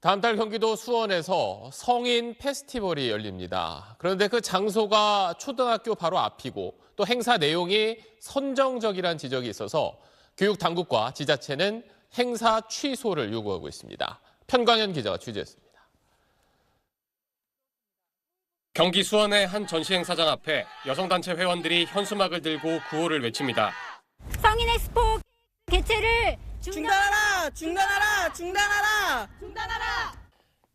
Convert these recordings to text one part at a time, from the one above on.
다음 달 경기도 수원에서 성인 페스티벌이 열립니다. 그런데 그 장소가 초등학교 바로 앞이고 또 행사 내용이 선정적이란 지적이 있어서 교육 당국과 지자체는 행사 취소를 요구하고 있습니다. 편광현 기자가 취재했습니다. 경기 수원의 한 전시 행사장 앞에 여성단체 회원들이 현수막을 들고 구호를 외칩니다. 성인 엑스포 개최를 중단하라! 중단하라! 중단하라!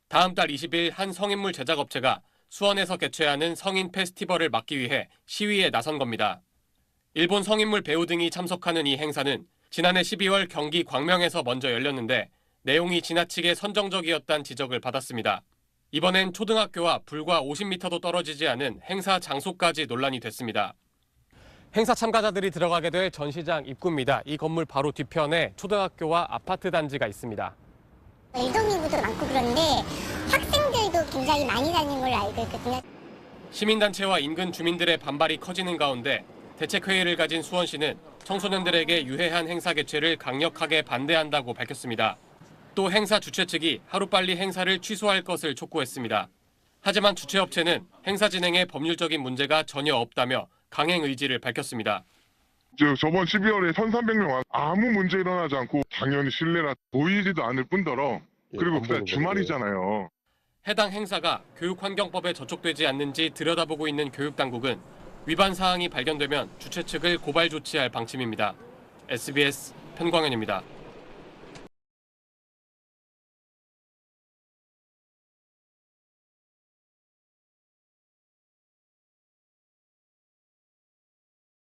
다음 달 20일 한 성인물 제작 업체가 수원에서 개최하는 성인 페스티벌을 막기 위해 시위에 나선 겁니다. 일본 성인물 배우 등이 참석하는 이 행사는 지난해 12월 경기 광명에서 먼저 열렸는데 내용이 지나치게 선정적이었다는 지적을 받았습니다. 이번엔 초등학교와 불과 50m도 떨어지지 않은 행사 장소까지 논란이 됐습니다. 행사 참가자들이 들어가게 될 전시장 입구입니다. 이 건물 바로 뒤편에 초등학교와 아파트 단지가 있습니다. 일동인구도 많고 그런데 학생들도 굉장히 많이 다니는 걸로 알고 있거든요. 시민단체와 인근 주민들의 반발이 커지는 가운데 대책회의를 가진 수원시는 청소년들에게 유해한 행사 개최를 강력하게 반대한다고 밝혔습니다. 또 행사 주최 측이 하루빨리 행사를 취소할 것을 촉구했습니다. 하지만 주최업체는 행사 진행에 법률적인 문제가 전혀 없다며 강행 의지를 밝혔습니다. 저 저번 12월에 1,300명 아무 문제 일어나지 않고 당연히 신뢰가 보이지도 않을 뿐더러 그리고 그날 주말이잖아요. 해당 행사가 교육환경법에 저촉되지 않는지 들여다보고 있는 교육당국은 위반 사항이 발견되면 주최 측을 고발 조치할 방침입니다. SBS 편광현입니다.